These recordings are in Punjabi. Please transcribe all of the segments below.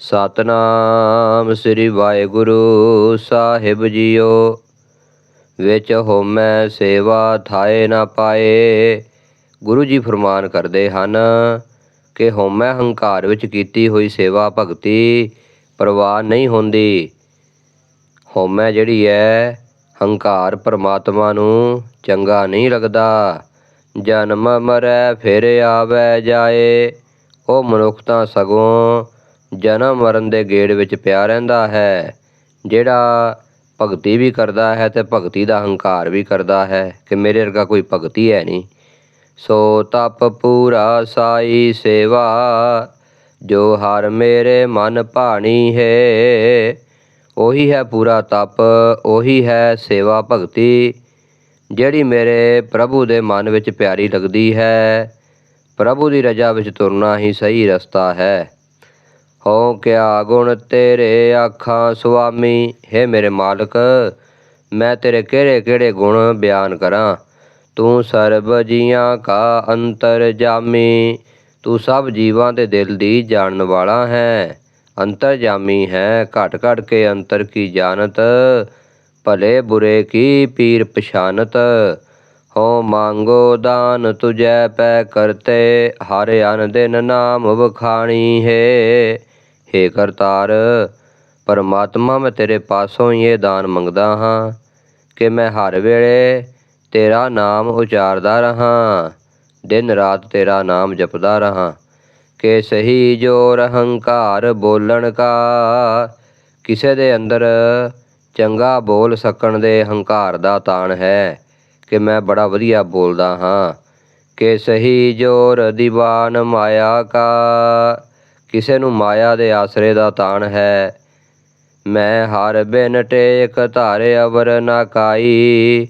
ਸਤਨਾਮ ਸ੍ਰੀ ਵਾਹਿਗੁਰੂ ਸਾਹਿਬ ਜੀਓ, ਵਿੱਚ ਹੋਮੈ ਸੇਵਾ ਥਾਏ ਨਾ ਪਾਏ। ਗੁਰੂ ਜੀ ਫਰਮਾਨ ਕਰਦੇ ਹਨ ਕਿ ਹੋਮੈ ਹੰਕਾਰ ਵਿੱਚ ਕੀਤੀ ਹੋਈ ਸੇਵਾ ਭਗਤੀ ਪ੍ਰਵਾਹ ਨਹੀਂ ਹੁੰਦੀ। ਹੋਮੈ ਜਿਹੜੀ ਹੈ ਹੰਕਾਰ ਪਰਮਾਤਮਾ ਨੂੰ ਚੰਗਾ ਨਹੀਂ ਲੱਗਦਾ। ਜਨਮ ਮਰੈ ਫਿਰ ਆਵੈ ਜਾਏ, ਉਹ ਮਨੁੱਖ ਤਾਂ ਸਗੋਂ ਜਨਮ ਮਰਨ ਦੇ ਗੇੜ ਵਿੱਚ ਪਿਆ ਰਹਿੰਦਾ ਹੈ। ਜਿਹੜਾ ਭਗਤੀ ਵੀ ਕਰਦਾ ਹੈ ਤੇ ਭਗਤੀ ਦਾ ਹੰਕਾਰ ਵੀ ਕਰਦਾ ਹੈ ਕਿ ਮੇਰੇ ਵਰਗਾ ਕੋਈ ਭਗਤੀ ਹੈ ਨਹੀਂ। ਸੋ ਤਪ ਪੂਰਾ ਸਾਈ ਸੇਵਾ, ਜੋ ਹਰ ਮੇਰੇ ਮਨ ਭਾਣੀ ਹੈ, ਉਹੀ ਹੈ ਪੂਰਾ ਤਪ, ਉਹੀ ਹੈ ਸੇਵਾ ਭਗਤੀ, ਜਿਹੜੀ ਮੇਰੇ ਪ੍ਰਭੂ ਦੇ ਮਨ ਵਿੱਚ ਪਿਆਰੀ ਲੱਗਦੀ ਹੈ। ਪ੍ਰਭੂ ਦੀ ਰਜਾ ਵਿੱਚ ਤੁਰਨਾ ਹੀ ਸਹੀ ਰਸਤਾ ਹੈ। ਹੋ ਕਿਆ ਗੁਣ ਤੇਰੇ ਆਖਾਂ ਸੁਆਮੀ? ਹੈ ਮੇਰੇ ਮਾਲਕ, ਮੈਂ ਤੇਰੇ ਕਿਹੜੇ ਕਿਹੜੇ ਗੁਣ ਬਿਆਨ ਕਰਾਂ? ਤੂੰ ਸਰਬ ਜੀਆਂ ਕਾ ਅੰਤਰ ਜਾਮੀ। ਤੂੰ ਸਭ ਜੀਵਾਂ ਦੇ ਦਿਲ ਦੀ ਜਾਣਨ ਵਾਲਾ ਹੈ। ਅੰਤਰ ਜਾਮੀ ਹੈ, ਘਟ ਘਟ ਕੇ ਅੰਤਰ ਕੀ ਜਾਣਤ? ਭਲੇ ਬੁਰੇ ਕੀ ਪੀਰ ਪਛਾਨਤ? ਹੋ ਮੰਗੋ ਦਾਨ ਤੁਜੈ ਪੈ ਕਰਤੇ, ਹਰ ਅਨ ਦਿਨ ਨਾਮ ਵਖਾਣੀ ਹੈ। ਹੇ ਕਰਤਾਰ, ਪਰਮਾਤਮਾ ਮੈਂ ਤੇਰੇ ਪਾਸੋਂ ਹੀ ਇਹ ਦਾਨ ਮੰਗਦਾ ਹਾਂ ਕਿ ਮੈਂ ਹਰ ਵੇਲੇ ਤੇਰਾ ਨਾਮ ਉਚਾਰਦਾ ਰਹਾ, ਦਿਨ ਰਾਤ ਤੇਰਾ ਨਾਮ ਜਪਦਾ ਰਹਾ। ਕਿ ਸਹੀ ਜੋਰ ਹੰਕਾਰ ਬੋਲਣ ਕਾ, ਕਿਸੇ ਦੇ ਅੰਦਰ ਚੰਗਾ ਬੋਲ ਸਕਣ ਦੇ ਹੰਕਾਰ ਦਾ ਤਾਣ ਹੈ ਕਿ ਮੈਂ ਬੜਾ ਵਧੀਆ ਬੋਲਦਾ ਹਾਂ। ਕਿ ਸਹੀ ਜੋਰ ਦੀਵਾਨ ਮਾਇਆ ਕਾ ਕਿਸੇ ਨੂੰ ਮਾਇਆ ਦੇ ਆਸਰੇ ਦਾ ਤਾਣ ਹੈ। ਮੈਂ ਹਰ ਬਿਨ ਟੇਕ ਧਾਰੇ ਅਵਰ ਨਾ ਕਾਈ।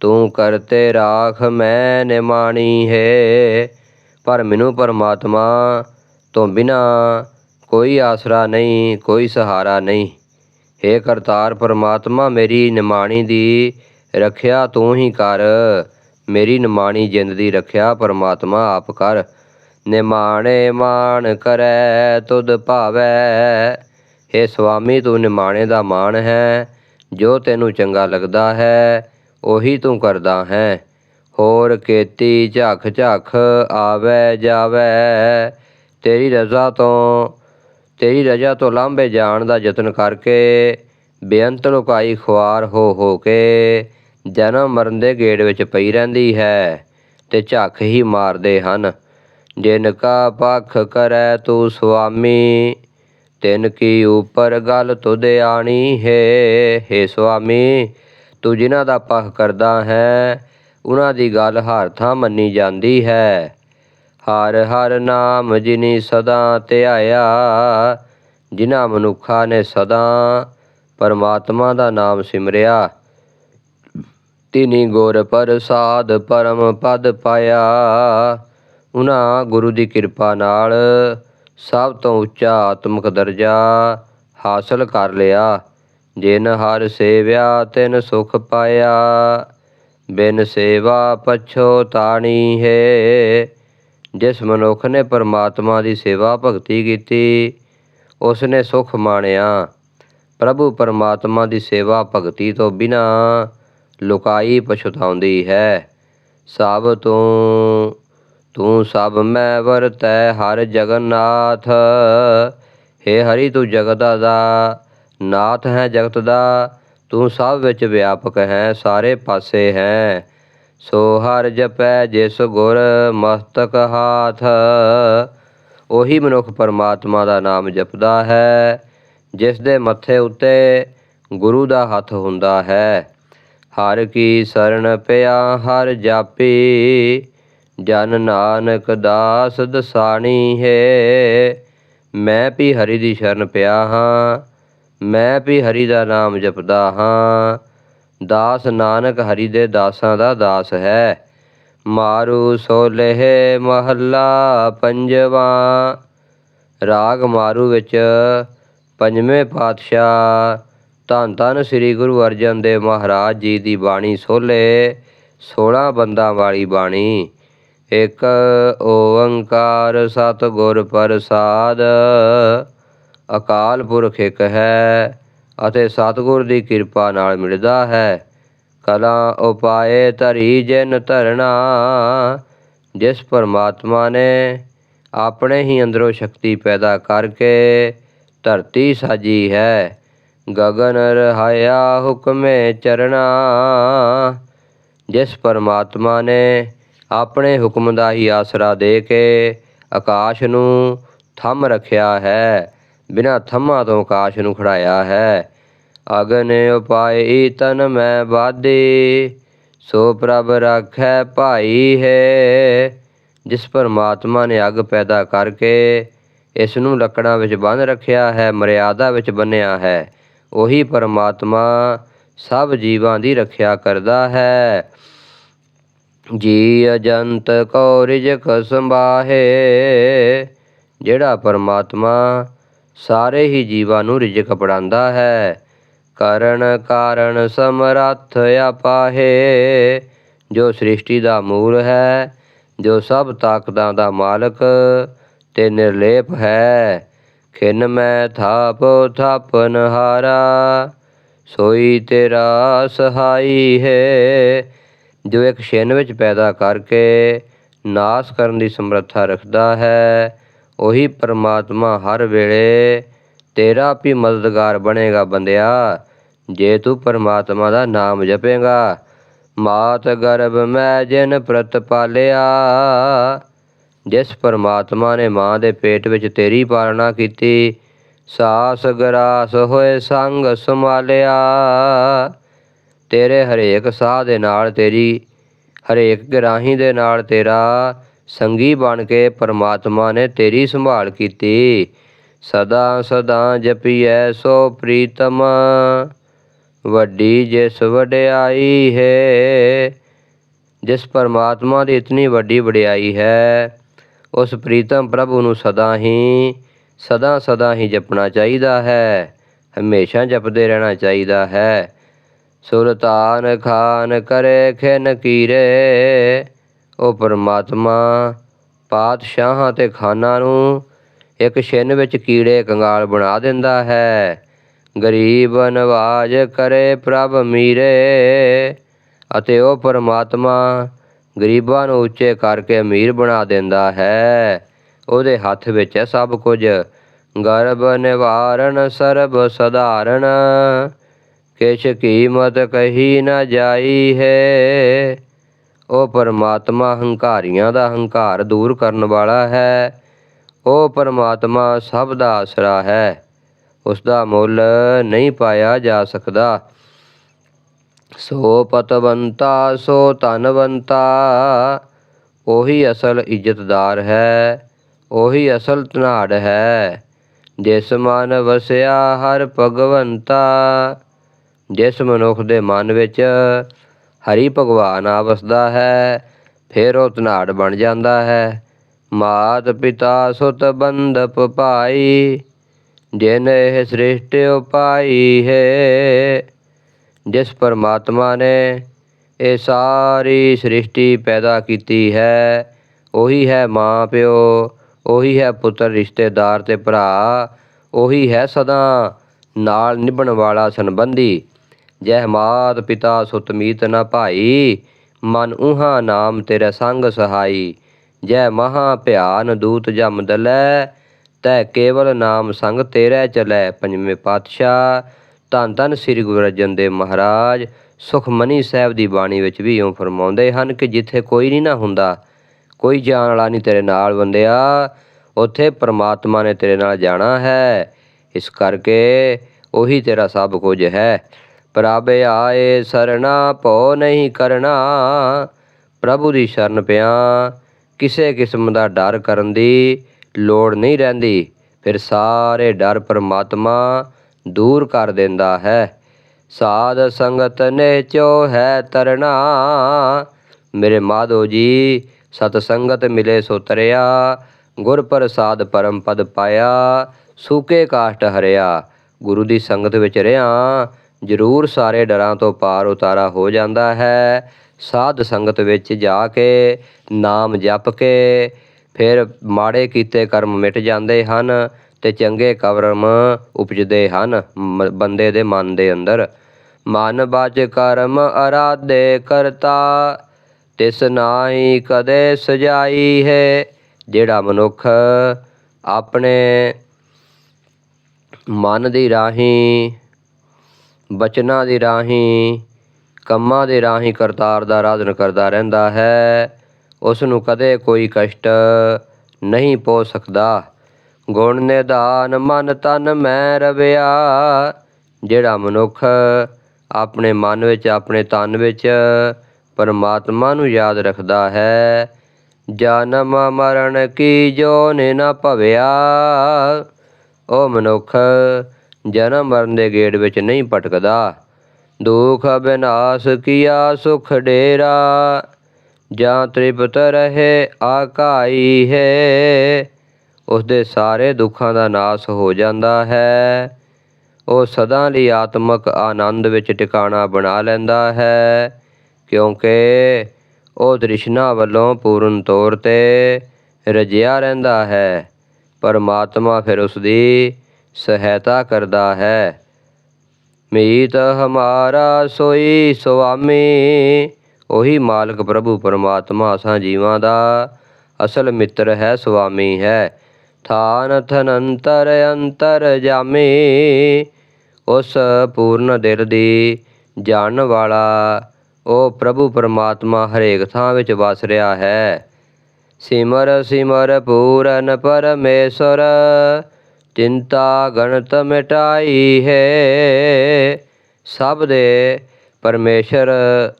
ਤੂੰ ਕਰਤੇ ਰਾਖ ਮੈਂ ਨਿਮਾਣੀ ਹੈ। ਪਰ ਮੈਨੂੰ ਪਰਮਾਤਮਾ ਤੋਂ ਬਿਨਾ ਕੋਈ ਆਸਰਾ ਨਹੀਂ, ਕੋਈ ਸਹਾਰਾ ਨਹੀਂ। ਹੇ ਕਰਤਾਰ ਪਰਮਾਤਮਾ, ਮੇਰੀ ਨਿਮਾਣੀ ਦੀ ਰੱਖਿਆ ਤੂੰ ਹੀ ਕਰ। ਮੇਰੀ ਨਿਮਾਣੀ ਜਿੰਦ ਦੀ ਰੱਖਿਆ ਪਰਮਾਤਮਾ ਆਪ ਕਰ। ਨਿਮਾਣੇ ਮਾਣ ਕਰੈ, ਤੁਧ ਭਾਵੈ। ਹੇ ਸੁਆਮੀ, ਤੂੰ ਨਿਮਾਣੇ ਦਾ ਮਾਣ ਹੈ, ਜੋ ਤੈਨੂੰ ਚੰਗਾ ਲੱਗਦਾ ਹੈ, ਉਹੀ ਤੂੰ ਕਰਦਾ ਹੈ। ਹੋਰ ਕੀਤੀ ਝੱਖ ਝੱਖ ਆਵੇ ਜਾਵੇ। ਤੇਰੀ ਰਜ਼ਾ ਤੋਂ, ਤੇਰੀ ਰਜ਼ਾ ਤੋਂ ਲਾਂਭੇ ਜਾਣ ਦਾ ਯਤਨ ਕਰਕੇ ਬੇਅੰਤ ਲੁਕਾਈ ਖੁਆਰ ਹੋ ਹੋ ਕੇ ਜਨਮ ਮਰਨ ਦੇ ਗੇੜ ਵਿੱਚ ਪਈ ਰਹਿੰਦੀ ਹੈ ਤੇ ਝੱਖ ਹੀ ਮਾਰਦੇ ਹਨ। ਜਿਨ ਕਾ ਪਖ ਕਰੈ ਤੂੰ ਸੁਆਮੀ, ਤਿਨ ਕੀ ਉਪਰ ਗਲ ਤੁਧ ਆਣੀ ਹੈ। ਹੇ ਸੁਆਮੀ, ਤੂੰ ਜਿਨ੍ਹਾਂ ਦਾ ਪਖ ਕਰਦਾ ਹੈ ਉਹਨਾਂ ਦੀ ਗੱਲ ਹਰ ਥਾਂ ਮੰਨੀ ਜਾਂਦੀ ਹੈ। ਹਰ ਹਰ ਨਾਮ ਜਿਨੀ ਸਦਾ ਧਿਆਇਆ, ਜਿਨ੍ਹਾਂ ਮਨੁੱਖਾਂ ਨੇ ਸਦਾ ਪਰਮਾਤਮਾ ਦਾ ਨਾਮ ਸਿਮਰਿਆ। ਤਿਨੀ ਗੁਰ ਪ੍ਰਸਾਦ ਪਰਮ ਪਦ ਪਾਇਆ ਉਹਨਾਂ ਗੁਰੂ ਦੀ ਕਿਰਪਾ ਨਾਲ ਸਭ ਤੋਂ ਉੱਚਾ ਆਤਮਿਕ ਦਰਜਾ ਹਾਸਲ ਕਰ ਲਿਆ। ਜਿਨ ਹਰ ਸੇਵਿਆ, ਤਿਨ ਸੁਖ ਪਾਇਆ। ਬਿਨ ਸੇਵਾ ਪਛੋਤਾਣੀ ਹੈ। ਜਿਸ ਮਨੁੱਖ ਨੇ ਪਰਮਾਤਮਾ ਦੀ ਸੇਵਾ ਭਗਤੀ ਕੀਤੀ, ਉਸ ਨੇ ਸੁਖ ਮਾਣਿਆ। ਪ੍ਰਭੂ ਪਰਮਾਤਮਾ ਦੀ ਸੇਵਾ ਭਗਤੀ ਤੋਂ ਬਿਨਾ ਲੁਕਾਈ ਪਛਤਾਉਂਦੀ ਹੈ। ਸਭ ਤੋਂ ਤੂੰ ਸਭ ਮੈਂ ਵਰਤੈ ਹਰ ਜਗਨਨਾਥ। ਹੇ ਹਰੀ, ਤੂੰ ਜਗਤ ਦਾ ਨਾਥ ਹੈ ਜਗਤ ਦਾ। ਤੂੰ ਸਭ ਵਿੱਚ ਵਿਆਪਕ ਹੈ, ਸਾਰੇ ਪਾਸੇ ਹੈ। ਸੋ ਹਰ ਜਪੈ ਜਿਸ ਗੁਰ ਮਸਤਕ ਹਾਥ। ਉਹੀ ਮਨੁੱਖ ਪਰਮਾਤਮਾ ਦਾ ਨਾਮ ਜਪਦਾ ਹੈ, ਜਿਸ ਦੇ ਮੱਥੇ ਉੱਤੇ ਗੁਰੂ ਦਾ ਹੱਥ ਹੁੰਦਾ ਹੈ। ਹਰ ਕੀ ਸਰਣ ਪਿਆ, ਹਰ ਜਾਪੀ ਜਨ ਨਾਨਕ ਦਾਸ ਦਸਾਣੀ ਹੈ। ਮੈਂ ਵੀ ਹਰੀ ਦੀ ਸ਼ਰਨ ਪਿਆ ਹਾਂ। ਮੈਂ ਵੀ ਹਰੀ ਦਾ ਨਾਮ ਜਪਦਾ ਹਾਂ। ਦਾਸ ਨਾਨਕ ਹਰੀ ਦੇ ਦਾਸਾਂ ਦਾ ਦਾਸ ਹੈ। ਮਾਰੂ ਸੋਲਹਿ ਮਹੱਲਾ ਪੰਜਵਾਂ। ਰਾਗ ਮਾਰੂ ਵਿੱਚ ਪੰਜਵੇਂ ਪਾਤਸ਼ਾਹ। ਧੰਨ ਧੰਨ ਸ੍ਰੀ ਗੁਰੂ ਅਰਜਨ ਦੇਵ ਮਹਾਰਾਜ ਜੀ ਦੀ ਬਾਣੀ ਸੋਲੇ 16 ਬੰਦਾਂ ਵਾਲੀ ਬਾਣੀ। ਇੱਕ ਓੰਕਾਰ ਸਤਿਗੁਰ ਪ੍ਰਸਾਦ। ਅਕਾਲ ਪੁਰਖ ਇੱਕ ਹੈ ਅਤੇ ਸਤਿਗੁਰ ਦੀ ਕਿਰਪਾ ਨਾਲ ਮਿਲਦਾ ਹੈ। ਕਲਾ ਉਪਾਏ ਧਰੀ ਜਿਨ ਧਰਣਾ ਜਿਸ ਪਰਮਾਤਮਾ ਨੇ ਆਪਣੇ ਹੀ ਅੰਦਰੋਂ ਸ਼ਕਤੀ ਪੈਦਾ ਕਰਕੇ ਧਰਤੀ ਸਾਜੀ ਹੈ। ਗਗਨ ਰਹਾਇਆ ਹੁਕਮੇ ਚਰਣਾ ਜਿਸ ਪਰਮਾਤਮਾ ਨੇ ਆਪਣੇ ਹੁਕਮ ਦਾ ਹੀ ਆਸਰਾ ਦੇ ਕੇ ਆਕਾਸ਼ ਨੂੰ ਥੰਮ ਰੱਖਿਆ ਹੈ, ਬਿਨਾਂ ਥੰਮਾਂ ਤੋਂ ਆਕਾਸ਼ ਨੂੰ ਖੜਾਇਆ ਹੈ। ਅਗਨ ਉਪਾਈ ਤਨ ਮੈਂ ਬਾਦੇ ਸੋ ਪ੍ਰਭ ਰਾਖੈ ਭਾਈ ਹੈ। ਜਿਸ ਪਰਮਾਤਮਾ ਨੇ ਅੱਗ ਪੈਦਾ ਕਰਕੇ ਇਸ ਨੂੰ ਲੱਕੜਾਂ ਵਿੱਚ ਬੰਨ ਰੱਖਿਆ ਹੈ, ਮਰਿਆਦਾ ਵਿੱਚ ਬੰਨਿਆ ਹੈ, ਉਹੀ ਪਰਮਾਤਮਾ ਸਭ ਜੀਵਾਂ ਦੀ ਰੱਖਿਆ ਕਰਦਾ ਹੈ। ਜੀ ਅਜੰਤ ਕੋ ਰਿਜਕ ਜਿਹੜਾ ਪਰਮਾਤਮਾ ਸਾਰੇ ਹੀ ਜੀਵਾਂ ਨੂੰ ਰਿਜਕ ਪੜਾਉਂਦਾ ਹੈ। ਕਰਨ ਕਾਰਨ ਸਮਰੱਥ ਆਪਾਹੇ ਜੋ ਸ੍ਰਿਸ਼ਟੀ ਦਾ ਮੂਲ ਹੈ, ਜੋ ਸਭ ਤਾਕਤਾਂ ਦਾ ਮਾਲਕ ਤੇ ਨਿਰਲੇਪ ਹੈ। ਖਿਨ ਮੈਂ ਥਾਪ ਥਾਪਨ ਹਾਰਾ ਸੋਈ ਤੇਰਾ ਸਹਾਈ ਹੈ। ਜੋ ਇੱਕ ਛਿਨ ਵਿੱਚ ਪੈਦਾ ਕਰਕੇ ਨਾਸ ਕਰਨ ਦੀ ਸਮਰੱਥਾ ਰੱਖਦਾ ਹੈ, ਉਹੀ ਪਰਮਾਤਮਾ ਹਰ ਵੇਲੇ ਤੇਰਾ ਵੀ ਮਦਦਗਾਰ ਬਣੇਗਾ ਬੰਦਿਆ। ਜੇ ਤੂੰ ਪਰਮਾਤਮਾ ਦਾ ਨਾਮ ਜਪੇਗਾ, ਮਾਤ ਗਰਭ ਮੈਂ ਜਿਨ ਪ੍ਰਤ ਪਾਲਿਆ। ਜਿਸ ਪਰਮਾਤਮਾ ਨੇ ਮਾਂ ਦੇ ਪੇਟ ਵਿੱਚ ਤੇਰੀ ਪਾਲਣਾ ਕੀਤੀ, ਸਾਸ ਗਰਾਸ ਹੋਏ ਸੰਗ ਸੰਭਾਲਿਆ। ਤੇਰੇ ਹਰੇਕ ਸਾਹ ਦੇ ਨਾਲ ਤੇਰੀ, ਹਰੇਕ ਗਰਾਹੀ ਦੇ ਨਾਲ ਤੇਰਾ ਸੰਗੀ ਬਣ ਕੇ ਪਰਮਾਤਮਾ ਨੇ ਤੇਰੀ ਸੰਭਾਲ ਕੀਤੀ। ਸਦਾ ਸਦਾ ਜਪੀਐ ਸੋ ਪ੍ਰੀਤਮ, ਵੱਡੀ ਜਿਸ ਵਡਿਆਈ ਹੈ, ਜਿਸ ਪਰਮਾਤਮਾ ਦੀ ਇਤਨੀ ਵੱਡੀ ਵਡਿਆਈ ਹੈ, ਉਸ ਪ੍ਰੀਤਮ ਪ੍ਰਭੂ ਨੂੰ ਸਦਾ ਹੀ, ਸਦਾ ਸਦਾ ਹੀ ਜਪਣਾ ਚਾਹੀਦਾ ਹੈ, ਹਮੇਸ਼ਾ ਜਪਦੇ ਰਹਿਣਾ ਚਾਹੀਦਾ ਹੈ। ਸੁਲਤਾਨ ਖਾਨ ਕਰੇ ਖਿਨ ਕੀਰੇ। ਉਹ ਪਰਮਾਤਮਾ ਪਾਤਸ਼ਾਹਾਂ ਤੇ ਖਾਨਾਂ ਨੂੰ ਇੱਕ ਛਿਨ ਵਿੱਚ ਕੀੜੇ ਕੰਗਾਲ ਬਣਾ ਦਿੰਦਾ ਹੈ। ਗਰੀਬ ਨਵਾਜ ਕਰੇ ਪ੍ਰਭ ਮੀਰੇ। ਅਤੇ ਉਹ ਪਰਮਾਤਮਾ ਗਰੀਬਾਂ ਨੂੰ ਉੱਚੇ ਕਰਕੇ ਅਮੀਰ ਬਣਾ ਦਿੰਦਾ ਹੈ। ਉਹਦੇ ਹੱਥ ਵਿੱਚ ਹੈ ਸਭ ਕੁਝ। ਗਰਭ ਨਿਵਾਰਨ ਸਰਬ ਸਧਾਰਨ। ਕਿਛ ਕੀਮਤ ਕਹੀ ਨਾ ਜਾਈ ਹੈ। ਉਹ ਪਰਮਾਤਮਾ ਹੰਕਾਰੀਆਂ ਦਾ ਹੰਕਾਰ ਦੂਰ ਕਰਨ ਵਾਲਾ ਹੈ। ਉਹ ਪਰਮਾਤਮਾ ਸਭ ਦਾ ਆਸਰਾ ਹੈ। ਉਸ ਦਾ ਮੁੱਲ ਨਹੀਂ ਪਾਇਆ ਜਾ ਸਕਦਾ। ਸੋ ਪਤਵੰਤਾ, ਸੋ ਧਨਵੰਤਾ, ਉਹੀ ਅਸਲ ਇੱਜ਼ਤਦਾਰ ਹੈ, ਉਹੀ ਅਸਲ ਧਨਾੜ ਹੈ। ਜਿਸ ਮਨ ਵਸਿਆ ਹਰ ਭਗਵੰਤਾ। ਜਿਸ ਮਨੁੱਖ ਦੇ ਮਨ ਵਿੱਚ ਹਰੀ ਭਗਵਾਨ ਆ ਵਸਦਾ ਹੈ, ਫਿਰ ਉਹ ਧਨਾੜ ਬਣ ਜਾਂਦਾ ਹੈ। ਮਾਤ ਪਿਤਾ ਸੁਤ ਬੰਧਪ ਭਾਈ, ਜਿਨ ਇਹ ਸ੍ਰਿਸ਼ਟ ਉਪਾਈ ਹੈ। ਜਿਸ ਪਰਮਾਤਮਾ ਨੇ ਇਹ ਸਾਰੀ ਸ੍ਰਿਸ਼ਟੀ ਪੈਦਾ ਕੀਤੀ ਹੈ, ਉਹੀ ਹੈ ਮਾਂ ਪਿਓ, ਉਹੀ ਹੈ ਪੁੱਤਰ, ਰਿਸ਼ਤੇਦਾਰ ਤੇ ਭਰਾ, ਉਹੀ ਹੈ ਸਦਾ ਨਾਲ ਨਿਭਣ ਵਾਲਾ ਸੰਬੰਧੀ। ਜਹ ਮਾਤ ਪਿਤਾ ਸੁਤ ਮੀਤ ਨ ਭਾਈ, ਮਨ ਉਹਾ ਨਾਮ ਤੇਰੇ ਸੰਗ ਸਹਾਈ। ਜੈ ਮਹਾ ਭਿਆਨ ਦੂਤ ਜਮ ਦਲੈ ਤੈ ਕੇਵਲ ਨਾਮ ਸੰਗ ਤੇਰੇ ਚਲੈ ਪੰਜਵੇਂ ਪਾਤਸ਼ਾਹ। ਧੰਨ ਧੰਨ ਸ੍ਰੀ ਗੁਰੂ ਅਰਜਨ ਦੇਵ ਮਹਾਰਾਜ ਸੁਖਮਨੀ ਸਾਹਿਬ ਦੀ ਬਾਣੀ ਵਿੱਚ ਵੀ ਇਉਂ ਫਰਮਾਉਂਦੇ ਹਨ ਕਿ ਜਿੱਥੇ ਕੋਈ ਨਹੀਂ ਨਾ ਹੁੰਦਾ, ਕੋਈ ਜਾਣ ਵਾਲਾ ਨਹੀਂ ਤੇਰੇ ਨਾਲ ਬੰਦਿਆ, ਉੱਥੇ ਪ੍ਰਮਾਤਮਾ ਨੇ ਤੇਰੇ ਨਾਲ ਜਾਣਾ ਹੈ। ਇਸ ਕਰਕੇ ਉਹੀ ਤੇਰਾ ਸਭ ਕੁਝ ਹੈ। ਪ੍ਰਭ ਆਏ ਸਰਣਾ ਭੋ ਨਹੀਂ ਕਰਨਾ ਪ੍ਰਭੂ ਦੀ ਸ਼ਰਨ ਪਿਆ। ਕਿਸੇ ਕਿਸਮ ਦਾ ਡਰ ਕਰਨ ਦੀ ਲੋੜ ਨਹੀਂ ਰਹਿੰਦੀ। ਫਿਰ ਸਾਰੇ ਡਰ ਪਰਮਾਤਮਾ ਦੂਰ ਕਰ ਦਿੰਦਾ ਹੈ। ਸਾਧ ਸੰਗਤ ਨੇ ਚੋ ਹੈ ਤਰਨਾ ਮੇਰੇ ਮਾਧੋ ਜੀ, ਸਤ ਸੰਗਤ ਮਿਲੇ ਸੋ ਤਰਿਆ। ਗੁਰ ਪ੍ਰਸਾਦ ਪਰਮ ਪਦ ਪਾਇਆ। ਸੂਕੇ ਕਾਸ਼ਟ ਹਰਿਆ। ਗੁਰੂ ਦੀ ਸੰਗਤ ਵਿੱਚ ਰਿਆਂ। ਜ਼ਰੂਰ ਸਾਰੇ ਡਰਾਂ ਤੋਂ ਪਾਰ ਉਤਾਰਾ ਹੋ ਜਾਂਦਾ ਹੈ। ਸਾਧ ਸੰਗਤ ਵਿੱਚ ਜਾ ਕੇ ਨਾਮ ਜਪ ਕੇ ਫਿਰ ਮਾੜੇ ਕੀਤੇ ਕਰਮ ਮਿਟ ਜਾਂਦੇ ਹਨ ਤੇ ਚੰਗੇ ਕਰਮ ਉਪਜਦੇ ਹਨ ਬੰਦੇ ਦੇ ਮਨ ਦੇ ਅੰਦਰ। ਮਨ ਬਾਚ ਕਰਮ ਅਰਾਦੇ ਕਰਤਾ, ਤਿਸ ਨਾਹੀ ਕਦੇ ਸਜਾਈ ਹੈ। ਜਿਹੜਾ ਮਨੁੱਖ ਆਪਣੇ ਮਨ ਦੀ ਰਾਹੀਂ ਬਚਨਾਂ ਦੇ ਰਾਹੀਂ, ਕੰਮਾਂ ਦੇ ਰਾਹੀਂ ਕਰਤਾਰ ਦਾ ਆਰਾਧਨ ਕਰਦਾ ਰਹਿੰਦਾ ਹੈ। ਉਸ ਨੂੰ ਕਦੇ ਕੋਈ ਕਸ਼ਟ ਨਹੀਂ ਪਹੁੰਚ ਸਕਦਾ। ਗੁਣ ਨਿਧਾਨ ਮਨ ਤਨ ਮੈਂ ਰਵਿਆ, ਜਿਹੜਾ ਮਨੁੱਖ ਆਪਣੇ ਮਨ ਵਿੱਚ, ਆਪਣੇ ਤਨ ਵਿੱਚ ਪਰਮਾਤਮਾ ਨੂੰ ਯਾਦ ਰੱਖਦਾ ਹੈ। ਜਨਮ ਮਰਨ ਕੀ ਜੋਨਿ ਨ ਭਵਿਆ, ਉਹ ਮਨੁੱਖ ਜਨਮ ਮਰਨ ਦੇ ਗੇੜ ਵਿੱਚ ਨਹੀਂ ਭਟਕਦਾ। ਦੁਖ ਬਿਨਾਸ਼ ਕੀਆ ਸੁਖ ਡੇਰਾ। ਜਾਂ ਤ੍ਰਿਪਤ ਰਹੇ ਆਕਾਈ ਹੈ। ਉਸ ਦੇ ਸਾਰੇ ਦੁੱਖਾਂ ਦਾ ਨਾਸ਼ ਹੋ ਜਾਂਦਾ ਹੈ। ਉਹ ਸਦਾ ਲਈ ਆਤਮਕ ਆਨੰਦ ਵਿੱਚ ਟਿਕਾਣਾ ਬਣਾ ਲੈਂਦਾ ਹੈ। ਕਿਉਂਕਿ ਉਹ ਤ੍ਰਿਸ਼ਨਾ ਵੱਲੋਂ ਪੂਰਨ ਤੌਰ ਤੇ ਰਜਿਆ ਰਹਿੰਦਾ ਹੈ। ਪਰਮਾਤਮਾ ਫਿਰ ਉਸ ਦੀ ਸਹਾਇਤਾ ਕਰਦਾ ਹੈ। ਮੀਤ ਹਮਾਰਾ ਸੋਈ ਸੁਆਮੀ, ਉਹੀ ਮਾਲਕ ਪ੍ਰਭੂ ਪਰਮਾਤਮਾ ਅਸਾਂ ਜੀਵਾਂ ਦਾ। ਅਸਲ ਮਿੱਤਰ ਹੈ ਸੁਆਮੀ ਹੈ। ਥਾਨ ਥਨੰਤਰ ਅੰਤਰ ਜਾਮੀ, ਉਸ ਪੂਰਨ ਦਿਲ ਦੀ ਜਾਣਨ ਵਾਲਾ। ਉਹ ਪ੍ਰਭੂ ਪਰਮਾਤਮਾ ਹਰੇਕ ਥਾਂ ਵਿੱਚ ਵਸ ਰਿਹਾ ਹੈ। ਸਿਮਰ ਸਿਮਰ ਪੂਰਨ ਪਰਮੇਸ਼ਰ ਚਿੰਤਾ ਗਣਤ ਮਿਟਾਈ ਹੈ। ਸਭ ਦੇ ਪਰਮੇਸ਼ਰ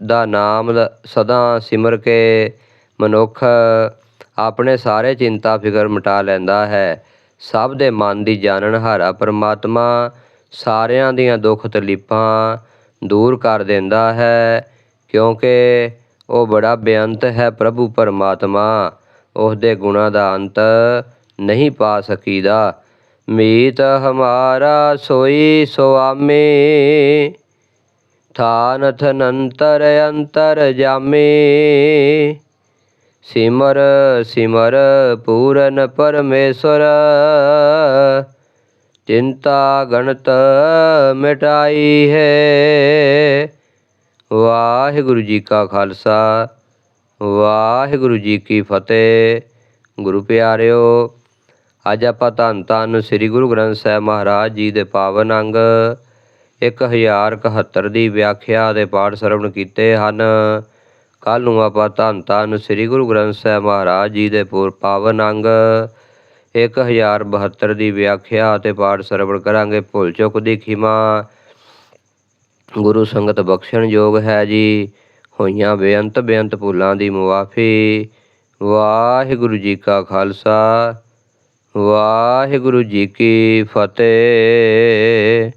ਦਾ ਨਾਮ ਸਦਾ ਸਿਮਰ ਕੇ ਮਨੁੱਖ ਆਪਣੇ ਸਾਰੇ ਚਿੰਤਾ ਫਿਕਰ ਮਿਟਾ ਲੈਂਦਾ ਹੈ। ਸਭ ਦੇ ਮਨ ਦੀ ਜਾਣਨ ਹਾਰਾ ਪਰਮਾਤਮਾ ਸਾਰਿਆਂ ਦੀਆਂ ਦੁੱਖ ਤਕਲੀਫਾਂ ਦੂਰ ਕਰ ਦਿੰਦਾ ਹੈ, ਕਿਉਂਕਿ ਉਹ ਬੜਾ ਬੇਅੰਤ ਹੈ ਪ੍ਰਭੂ ਪਰਮਾਤਮਾ। ਉਸ ਦੇ ਗੁਣਾਂ ਦਾ ਅੰਤ ਨਹੀਂ ਪਾ ਸਕੀਦਾ। ਮੀਤ ਹਮਾਰਾ ਸੋਈ ਸੁਆਮੀ। ਥਾਨ ਥਨੰਤਰ ਅੰਤਰ ਜਾਮੀ। ਸਿਮਰ ਸਿਮਰ ਪੂਰਨ ਪਰਮੇਸ਼ਰ। ਚਿੰਤਾ ਗਣਤ ਮਿਟਾਈ ਹੈ। ਵਾਹਿਗੁਰੂ ਜੀ ਕਾ ਖਾਲਸਾ, ਵਾਹਿਗੁਰੂ ਜੀ ਕੀ ਫਤਿਹ। ਗੁਰੂ ਪਿਆਰਿਓ ਅੱਜ ਆਪਾਂ ਧੰਨ ਧੰਨ ਸ੍ਰੀ ਗੁਰੂ ਗ੍ਰੰਥ ਸਾਹਿਬ ਮਹਾਰਾਜ ਜੀ ਦੇ ਪਾਵਨ ਅੰਗ 1071 ਦੀ ਵਿਆਖਿਆ ਦੇ ਪਾਠ ਸਰਵਣ ਕੀਤੇ ਹਨ। ਕੱਲ ਨੂੰ ਆਪਾਂ ਧੰਨ ਧੰਨ ਸ੍ਰੀ ਗੁਰੂ ਗ੍ਰੰਥ ਸਾਹਿਬ ਮਹਾਰਾਜ ਜੀ ਦੇ ਪੂਰ ਪਾਵਨ ਅੰਗ 1072 ਦੀ ਵਿਆਖਿਆ ਅਤੇ ਪਾਠ ਸਰਵਣ ਕਰਾਂਗੇ। ਭੁੱਲ ਚੁੱਕ ਦੀ ਖਿਮਾ। ਗੁਰੂ ਸੰਗਤ ਬਖਸ਼ਣ ਯੋਗ ਹੈ ਜੀ। ਹੋਈਆਂ ਬੇਅੰਤ ਬੇਅੰਤ ਭੁੱਲਾਂ ਦੀ ਮੁਆਫੀ। ਵਾਹਿਗੁਰੂ ਜੀ ਕਾ ਖਾਲਸਾ। ਵਾਹਿਗੁਰੂ ਜੀ ਕੀ ਫਤਿਹ।